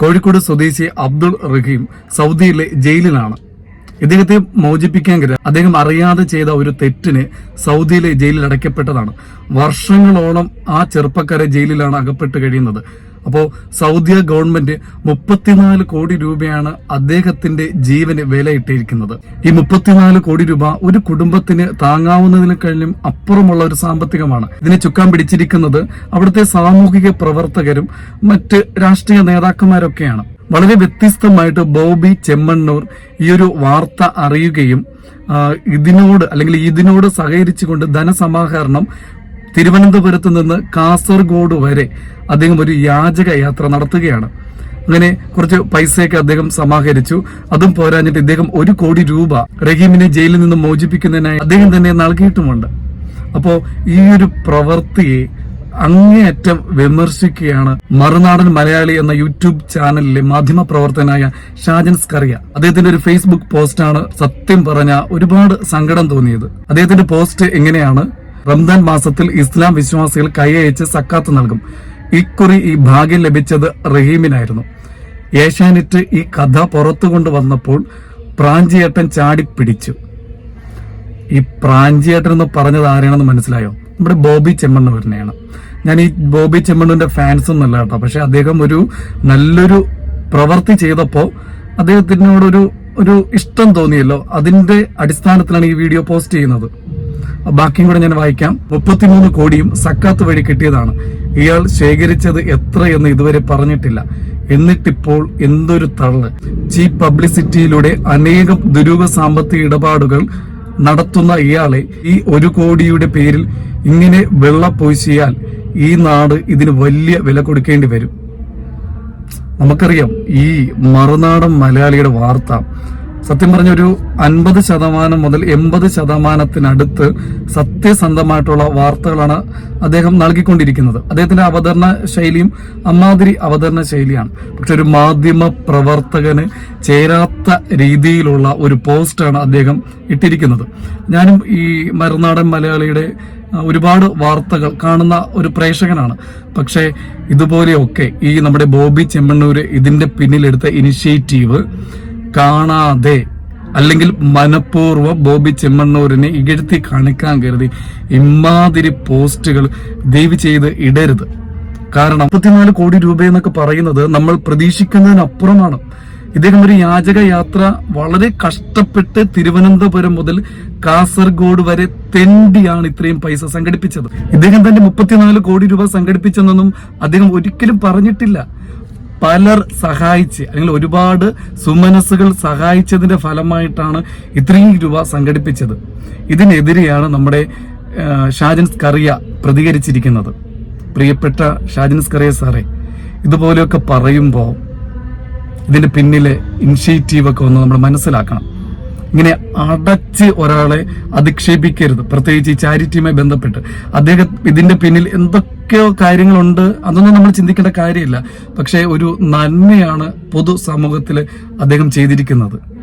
കോഴിക്കോട് സ്വദേശി അബ്ദുൾ റഹീം സൗദിയിലെ ജയിലിലാണ്. ഇദ്ദേഹത്തെ മോചിപ്പിക്കാൻ കഴിയും അദ്ദേഹം അറിയാതെ ചെയ്ത ഒരു തെറ്റിന് സൗദിയിലെ ജയിലിൽ അടയ്ക്കപ്പെട്ടതാണ്. വർഷങ്ങളോളം ആ ചെറുപ്പക്കാരെ ജയിലിലാണ് അകപ്പെട്ട് കഴിയുന്നത്. അപ്പോ സൗദി ഗവൺമെന്റ് മുപ്പത്തിനാല് കോടി രൂപയാണ് അദ്ദേഹത്തിന്റെ ജീവന് വിലയിട്ടിരിക്കുന്നത്. ഈ മുപ്പത്തിനാല് കോടി രൂപ ഒരു കുടുംബത്തിന് താങ്ങാവുന്നതിന് കഴിഞ്ഞും അപ്പുറമുള്ള ഒരു സാമ്പത്തികമാണ്. ഇതിനെ ചുക്കാൻ പിടിച്ചിരിക്കുന്നത് അവിടുത്തെ സാമൂഹിക പ്രവർത്തകരും മറ്റ് രാഷ്ട്രീയ നേതാക്കന്മാരൊക്കെയാണ്. വളരെ വ്യത്യസ്തമായിട്ട് ബോബി ചെമ്മണ്ണൂർ ഈ ഒരു വാർത്ത അറിയുകയും ഇതിനോട് അല്ലെങ്കിൽ ഇതിനോട് സഹകരിച്ചുകൊണ്ട് ധനസമാഹരണം തിരുവനന്തപുരത്ത് നിന്ന് കാസർഗോഡ് വരെ അദ്ദേഹം ഒരു യാചക യാത്ര നടത്തുകയാണ്. അങ്ങനെ കുറച്ച് പൈസയൊക്കെ അദ്ദേഹം സമാഹരിച്ചു. അതും പോരാഞ്ഞിട്ട് ഇദ്ദേഹം ഒരു കോടി രൂപ റഹീമിനെ ജയിലിൽ നിന്ന് മോചിപ്പിക്കുന്നതിനായി അദ്ദേഹം തന്നെ നൽകിയിട്ടുമുണ്ട്. അപ്പോ ഈ ഒരു പ്രവൃത്തിയെ അങ്ങേയറ്റം വിമർശിക്കുകയാണ് മറുനാടൻ മലയാളി എന്ന യൂട്യൂബ് ചാനലിലെ മാധ്യമ പ്രവർത്തനായ ഷാജൻ സ്കറിയ. അദ്ദേഹത്തിന്റെ ഒരു ഫേസ്ബുക്ക് പോസ്റ്റാണ് സത്യം പറഞ്ഞ ഒരുപാട് സങ്കടം തോന്നിയത്. അദ്ദേഹത്തിന്റെ പോസ്റ്റ് എങ്ങനെയാണ്? റംദാൻ മാസത്തിൽ ഇസ്ലാം വിശ്വാസികൾ കൈയയച്ച് സക്കാത്ത് നൽകും. ഇക്കുറി ഈ ഭാഗ്യം ലഭിച്ചത് റഹീമിനായിരുന്നു. ഏഷ്യാനെറ്റ് ഈ കഥ പുറത്തു കൊണ്ടുവന്നപ്പോൾ പ്രാഞ്ചിയേട്ടൻ ചാടിപ്പിടിച്ചു ഈ പ്രാഞ്ചിയേട്ടൻ എന്ന് പറഞ്ഞത് ആരെയാണെന്ന് മനസ്സിലായോ? നമ്മുടെ ബോബി ചെമ്മണ്ണൂരിനെയാണ് ഞാൻ ഈ ബോബി ചെമ്മണ്ണൂരിന്റെ ഫാൻസ് ഒന്നല്ല കേട്ടോ. പക്ഷെ അദ്ദേഹം ഒരു നല്ലൊരു പ്രവൃത്തി ചെയ്തപ്പോ അദ്ദേഹത്തിനോടൊരു ഒരു ഇഷ്ടം തോന്നിയല്ലോ. അതിന്റെ അടിസ്ഥാനത്തിലാണ് ഈ വീഡിയോ പോസ്റ്റ് ചെയ്യുന്നത്. ബാക്കിയും കൂടെ ഞാൻ വായിക്കാം. മുപ്പത്തിമൂന്ന് കോടിയും സക്കാത്ത് വഴി കിട്ടിയതാണ്. ഇയാൾ ശേഖരിച്ചത് എത്ര എന്ന് ഇതുവരെ പറഞ്ഞിട്ടില്ല. എന്നിട്ടിപ്പോൾ എന്തൊരു തള്ള്. ചീപ്പ് പബ്ലിസിറ്റിയിലൂടെ അനേകം ദുരൂഹ സാമ്പത്തിക ഇടപാടുകൾ നടത്തുന്ന ഇയാളെ ഈ ഒരു കോടിയുടെ പേരിൽ ഇങ്ങനെ വെള്ളപ്പൊയ്ച്ചിയാൽ ഈ നാട് ഇതിന് വലിയ വില കൊടുക്കേണ്ടി വരും. നമുക്കറിയാം ഈ മറുനാടൻ മലയാളിയുടെ വാർത്ത സത്യം പറഞ്ഞ ഒരു അൻപത് ശതമാനം മുതൽ എൺപത് ശതമാനത്തിനടുത്ത് സത്യസന്ധമായിട്ടുള്ള വാർത്തകളാണ് അദ്ദേഹം നൽകിക്കൊണ്ടിരിക്കുന്നത്. അദ്ദേഹത്തിന്റെ അവതരണ ശൈലിയും അമ്മാതിരി അവതരണ ശൈലിയാണ്. പക്ഷെ ഒരു മാധ്യമ പ്രവർത്തകന് ചേരാത്ത രീതിയിലുള്ള ഒരു പോസ്റ്റാണ് അദ്ദേഹം ഇട്ടിരിക്കുന്നത്. ഞാനും ഈ മറുനാടൻ മലയാളിയുടെ ഒരുപാട് വാർത്തകൾ കാണുന്ന ഒരു പ്രേക്ഷകനാണ്. പക്ഷേ ഇതുപോലെയൊക്കെ ഈ നമ്മുടെ ബോബി ചെമ്മണ്ണൂര് ഇതിന്റെ പിന്നിലെടുത്ത ഇനിഷ്യേറ്റീവ് കാണാതെ അല്ലെങ്കിൽ മനഃപൂർവം ബോബി ചെമ്മണ്ണൂരിനെ ഇകഴ്ത്തി കാണിക്കാൻ കരുതി ഇമാതിരി പോസ്റ്റുകൾ ദയവ് ചെയ്ത് ഇടരുത്. കാരണം മുപ്പത്തിനാല് കോടി രൂപ എന്നൊക്കെ പറയുന്നത് നമ്മൾ പ്രതീക്ഷിക്കുന്നതിനപ്പുറമാണ്. ഇദ്ദേഹം ഒരു യാചക യാത്ര വളരെ കഷ്ടപ്പെട്ട് തിരുവനന്തപുരം മുതൽ കാസർഗോഡ് വരെ തെണ്ടിയാണ് ഇത്രയും പൈസ സംഘടിപ്പിച്ചത്. ഇദ്ദേഹം തന്നെ മുപ്പത്തിനാല് കോടി രൂപ സംഘടിപ്പിച്ചെന്നൊന്നും അദ്ദേഹം ഒരിക്കലും പറഞ്ഞിട്ടില്ല. പലർ സഹായിച്ച് അല്ലെങ്കിൽ ഒരുപാട് സുമനസ്സുകൾ സഹായിച്ചതിന്റെ ഫലമായിട്ടാണ് ഇത്രയും രൂപ സംഘടിപ്പിച്ചത്. ഇതിനെതിരെയാണ് നമ്മുടെ ഷാജിൻസ് കറിയ പ്രതികരിച്ചിരിക്കുന്നത്. പ്രിയപ്പെട്ട ഷാജൻ കറിയ സാറേ ഇതുപോലെയൊക്കെ പറയുമ്പോൾ ഇതിന്റെ പിന്നിലെ ഇനിഷ്യേറ്റീവ് ഒക്കെ ഒന്ന് നമ്മൾ മനസ്സിലാക്കണം. ഇങ്ങനെ അടച്ച് ഒരാളെ അധിക്ഷേപിക്കരുത്. പ്രത്യേകിച്ച് ഈ ചാരിറ്റിയുമായി ബന്ധപ്പെട്ട്. അദ്ദേഹം ഇതിന്റെ പിന്നിൽ എന്തൊക്കെയോ കാര്യങ്ങളുണ്ട്. അതൊന്നും നമ്മൾ ചിന്തിക്കേണ്ട കാര്യമില്ല. പക്ഷേ ഒരു നന്മയാണ് പൊതു സമൂഹത്തിൽ അദ്ദേഹം ചെയ്തിരിക്കുന്നത്.